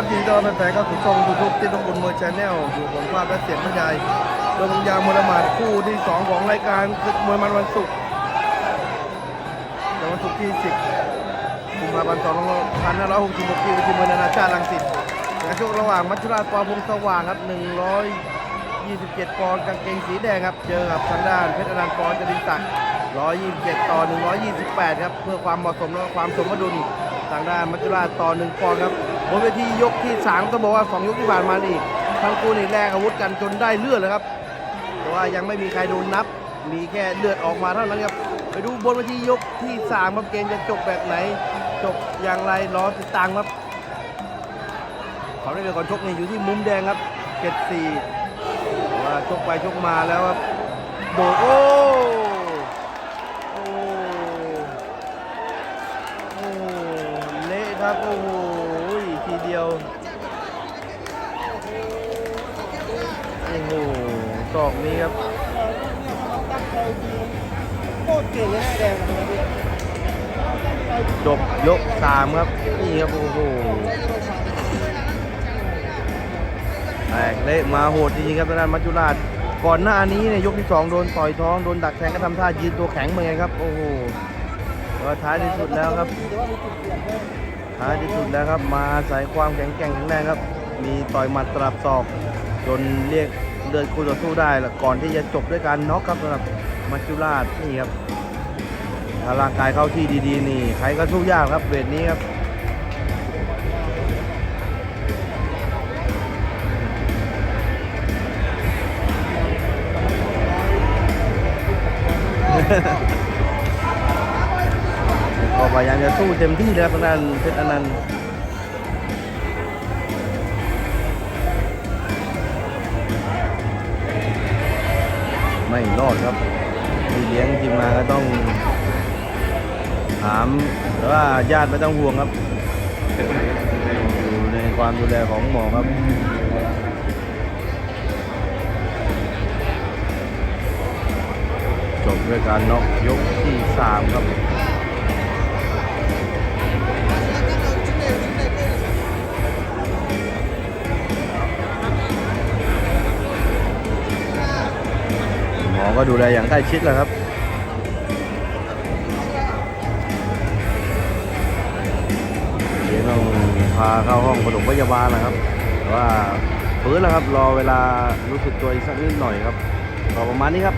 ับยินดีต้อนรับแฟนๆเข้าสู่ช่องยูทูบที่ต้องบุญมวยชาแนลอยู่บนภาพและเสียงบรรยายโดยบางยางมวยละหมาดคู่ที่ 2 ของรายการศึกมวยมันวันศุกร์ในวันศุกร์ที่ 10กุมภาพันธ์2566ที่เวทีมวยนานาชาติรังสิตการชกระหว่างมัชราชปอพงสว่างครับ 127 ปอนด์กางเกงสีแดงครับ เจอกับทางด้านเพชรอนันต์ปอนด์จรินศักดิ์127 ต่อ 128 ครับ เพื่อความเหมาะสมและความสมดุลทางด้านมัจจุราชต่อหนึ่งปอนด์ครับ บนเวทียกที่สามต้องบอกว่าสองยกที่ผ่านมานี่ทั้งคู่นี่แลกอาวุธกันจนได้เลือดเลยครับ แต่ว่ายังไม่มีใครโดนนับ มีแค่เลือดออกมาเท่านั้นครับ ไปดูบนเวทียกที่สามครับเกมจะจบแบบไหน จบอย่างไรรอติดตามครับเขาได้เกิดก่อนชกนี่อยู่ที่มุมแดงครับเจ็ดสี่ว่าชกไปชกมาแล้วครับโดดโอ้โอ้โอ้เละครับโอ้โห ดียว โอ้โหศอกนี้ครับโคตรเก่งเลยนะแดงจบยกสามครับ นี่ครับ โอ้โหแตกเละมาโหดจริงๆครับทางด้านมัจจุราชก่อนหน้านี้เนี่ยยกที่สองโดนต่อยท้อง โดนดักแทงก็ทำท่ายืนตัวแข็งเหมือนกันครับ โอ้โหท้ายที่สุดแล้วครับ แต่ว่ามีจุดเปลี่ยนด้วยท้ายที่สุดแล้วครับ มาอาศัยความแข็งแกร่งแข็งแรงครับ มีต่อยหมัดตรับศอก จนเรียกเดินคู่ต่อสู้ได้ล้วก่อนที่จะจบด้วยการน็อกครับสำหรับมัจจุราชนี่ครับถ้าร่างกายเข้าที่ดีๆ นี่ใครก็สู้ยากครับเวทนี้ครับ พยายามจะสู้เต็มที่เลยครับทางด้านเพชรอนันต์ไม่รอดครับมีเลี้ยงทีมงานก็ต้อง ถามแต่ว่าญาติไม่ต้องห่วงครับอยู่ในความดูแลของหมอครับจบด้วยการน็อกยกที่ 3 ครับ มอก็ดูแลอย่างใกล้ชิดแล้วครับเดี๋ยวต้องพาเข้าห้องปฐมพยาบาลนะครับแต่ว่าฟื้นแล้วครับรอเวลารู้สึกตัวอีกสักนิดหน่อยครับรอประมาณนี้ครับ